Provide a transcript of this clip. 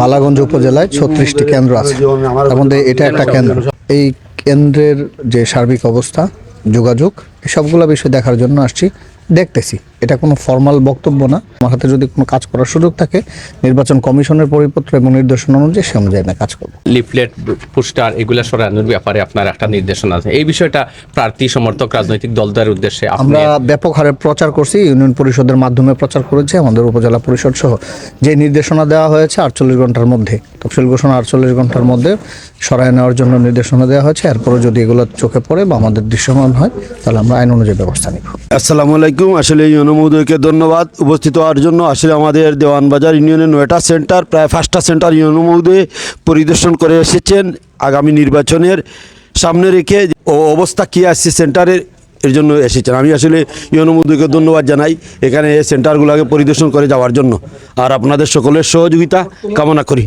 বালাগঞ্জ উপজেলায় ছত্রিশটি কেন্দ্র আছে। তার মধ্যে এটা একটা কেন্দ্র। এই কেন্দ্রের যে সার্বিক অবস্থা, যোগাযোগ সবগুলো বিষয় দেখার জন্য আসছি। দেখতেছি এটা কোনো ফর্মাল বক্তব্য না। আমার হাতে যদি কোনো কাজ করার সুযোগ থাকে নির্বাচন কমিশনের পরিপত্র এবং নির্দেশনা অনুযায়ী সে অনুযায়ী আমি কাজ করব। লিফলেট পোস্টার এগুলো সরানোর ব্যাপারে আপনার একটা নির্দেশনা আছে। এই বিষয়টা প্রার্থী সমর্থক রাজনৈতিক দলদের উদ্দেশ্যে আমরা ব্যাপক হারে প্রচার করছি। ইউনিয়ন পরিষদের মাধ্যমে প্রচার করেছি আমাদের উপজেলা পরিষদ সহ। যে নির্দেশনা দেওয়া হয়েছে আটচল্লিশ ঘণ্টার মধ্যে তফসিল ঘোষণা আটচল্লিশ ঘণ্টার মধ্যে সরায় নেওয়ার জন্য নির্দেশনা দেওয়া হয়েছে। এরপরে যদি এগুলো চোখে পড়ে বা আমাদের দৃশ্যমান হয় তাহলে আমরা আইন অনুযায়ী ব্যবস্থা নিব। আসসালামু আলাইকুম। আসলে ইউনো মহোদয়কে ধন্যবাদ। উপস্থিত হওয়ার জন্য আসলে আমাদের দেওয়ানবাজার ইউনিয়নের নয়টা সেন্টার, প্রায় পাঁচটা সেন্টার ইউনো পরিদর্শন করে এসেছেন আগামী নির্বাচনের সামনে রেখে। ও অবস্থা কী আসছে সেন্টারের এর জন্য এসেছেন। আমি আসলে ইউনো মহোদয়কে ধন্যবাদ জানাই এখানে সেন্টারগুলোকে পরিদর্শন করে যাওয়ার জন্য। আর আপনাদের সকলের সহযোগিতা কামনা করি।